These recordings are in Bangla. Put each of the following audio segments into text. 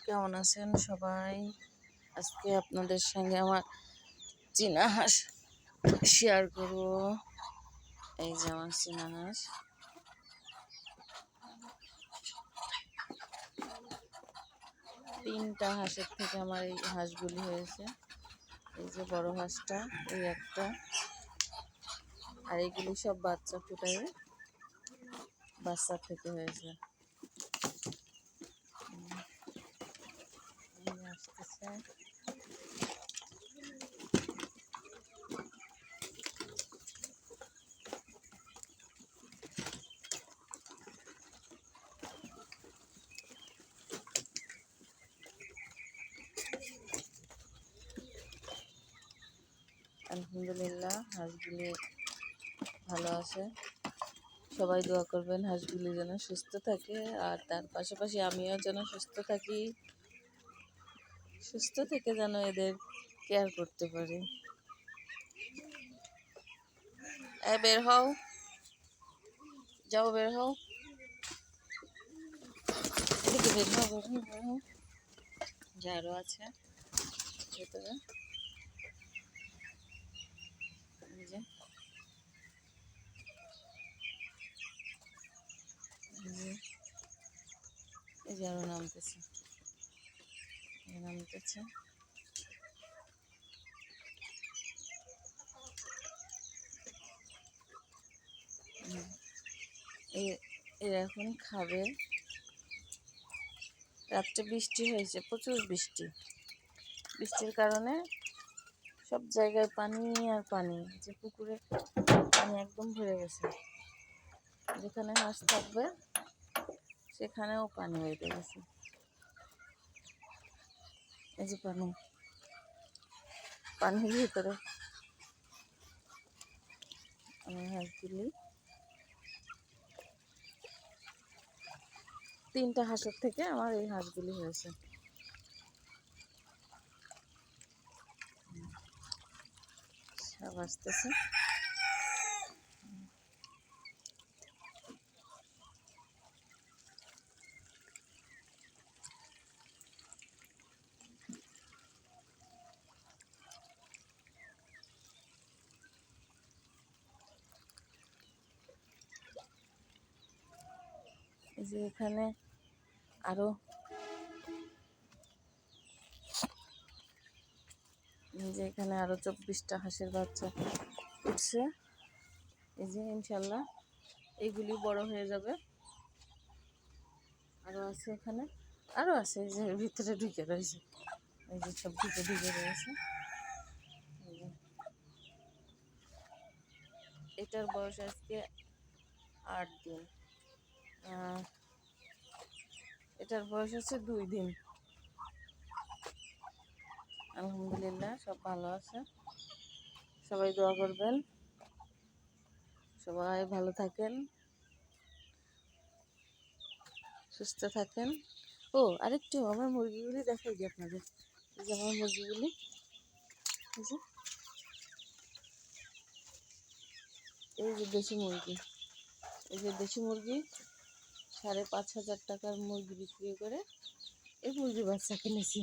কেমন আছেন সবাই? আজকে আপনাদের সঙ্গে আমার চীনা হাঁস শেয়ার করব। এই যে আমার চীনা হাঁস। তিনটা হাঁসের থেকে আমার এই হাঁসগুলি হয়েছে। এই যে বড় হাঁসটা, এই একটা। আর এগুলি সব বাচ্চা ফুটায় বাচ্চা থেকে হয়েছে এই যে আলহামদুলিল্লাহ হাঁসগুলি ভালো আছে। সবাই দোয়া করবেন হাঁসগুলি যেন সুস্থ থাকে, আর তার পাশাপাশি আমিও যেন সুস্থ থাকি। সুস্থ থেকে যেন এদের কেয়ার করতে পারি। বের হও। যাও বের হও। এদিকে বের হও বের হও যারও আছে। ভেতরে। এই যে। এই যে আরও নামতেছে। নামতেছে এখন খাবে। রাত্রে বৃষ্টি হয়েছে, প্রচুর বৃষ্টি। বৃষ্টির কারণে সব জায়গায় পানি আর পানি, যে পুকুরে পানি একদম ভরে গেছে। যেখানে হাঁস থাকবে, সেখানেও পানি বেঁধে গেছে। এই যে পানি। পানির ভিতরে আমার হাঁসগুলি তিনটা হাঁসের থেকে আমার এই হাঁসগুলি হয়েছে। সব আসতেছে। যে এখানে আরও যে এখানে আরও চব্বিশটা হাঁসের বাচ্চা উঠছে। এই যে ইনশাল্লাহ এইগুলি বড় হয়ে যাবে। আরও আছে এখানে, আরও আছে যে ভিতরে ঢুকে রয়েছে। এই যে সব ঢুকে ঢুকে রয়েছে। এটার বয়স আজকে আট দিন। এটার বয়স হচ্ছে দুই দিন। আলহামদুলিল্লাহ, সব ভালো আছে। সবাই দোয়া করবেন। সবাই ভালো থাকেন। সুস্থ থাকেন। ও, আরেকটু আমার মুরগিগুলি দেখাই দিই আপনাদের। এই যে আমার মুরগিগুলি। এই যে। এই যে দেশি মুরগি। এই যে দেশি মুরগি। সাড়ে পাঁচ হাজার টাকার মুরগি বিক্রি করে এই মুরগি বাচ্চা কিনেছি।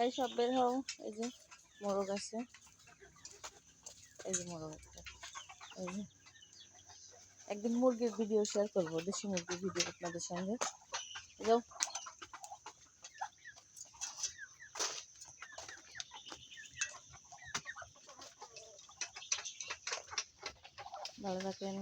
এই সব বের হও, এই যে মোরগ আছে। এই যে মোরগ একটা, এই যে। একদিন মুরগির ভিডিও শেয়ার করব, দেশি মুরগির ভিডিও আপনাদের সঙ্গে। যাও। ভালো থাকেন।